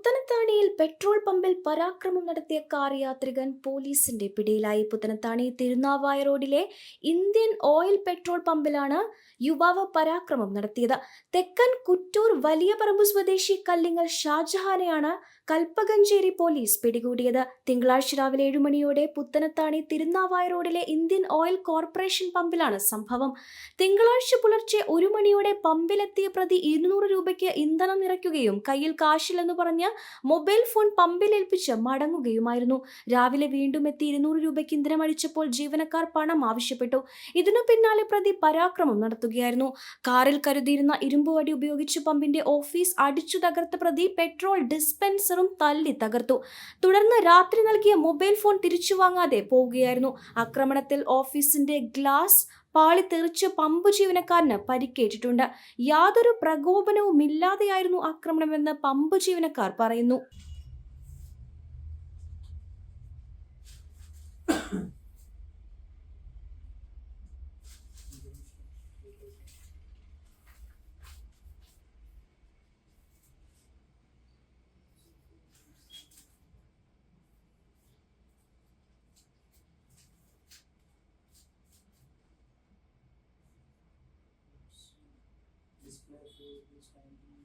പുത്തനത്താണിയിൽ petrol പമ്പിൽ പരാക്രമം നടത്തിയ car യാത്രികൻ പോലീസിന്റെ പിടിയിലായി. പുത്തനത്താണി തിരുനാവായ റോഡിലെ ഇന്ത്യൻ ഓയിൽ പെട്രോൾ പമ്പിലാണ് യുവാവ് പരാക്രമം നടത്തിയത്. തെക്കൻ കുറ്റൂർ വലിയ പറമ്പ് സ്വദേശി കല്ലിങ്ങൽ ഷാജഹാനെയാണ് കൽപ്പകഞ്ചേരി പോലീസ് പിടികൂടിയത്. തിങ്കളാഴ്ച രാവിലെ ഏഴുമണിയോടെ പുത്തനത്താണി തിരുനാവായ റോഡിലെ ഇന്ത്യൻ ഓയിൽ കോർപ്പറേഷൻ പമ്പിലാണ് സംഭവം. തിങ്കളാഴ്ച പുലർച്ചെ ഒരു മണിയോടെ പമ്പിലെത്തിയ പ്രതി ഇരുന്നൂറ് രൂപയ്ക്ക് ഇന്ധനം നിറയ്ക്കുകയും കയ്യിൽ കാശില്ലെന്ന് പറഞ്ഞ് മൊബൈൽ ഫോൺ പമ്പിലേൽപ്പിച്ച് മടങ്ങുകയുമായിരുന്നു. രാവിലെ വീണ്ടും എത്തി ഇരുന്നൂറ് രൂപയ്ക്ക് ഇന്ധനം അടിച്ചപ്പോൾ ജീവനക്കാർ പണം ആവശ്യപ്പെട്ടു. ഇതിനു പിന്നാലെ പ്രതി പരാക്രമം നടത്തുകയായിരുന്നു. കാറിൽ കരുതിയിരുന്ന ഇരുമ്പുവടി ഉപയോഗിച്ച് പമ്പിന്റെ ഓഫീസ് അടിച്ചു തകർത്ത പ്രതി പെട്രോൾ ഡിസ്പെൻസറും തല്ലി തകർത്തു. തുടർന്ന് രാത്രി നൽകിയ മൊബൈൽ ഫോൺ തിരിച്ചു വാങ്ങാതെ പോവുകയായിരുന്നു. ആക്രമണത്തിൽ ഓഫീസിന്റെ ഗ്ലാസ് പാളി തെറിച്ച് പമ്പ് ജീവനക്കാരന് പരിക്കേറ്റിട്ടുണ്ട്. യാതൊരു പ്രകോപനവും ഇല്ലാതെയായിരുന്നു ആക്രമണമെന്ന് പമ്പ് ജീവനക്കാർ പറയുന്നു. gave this time to me.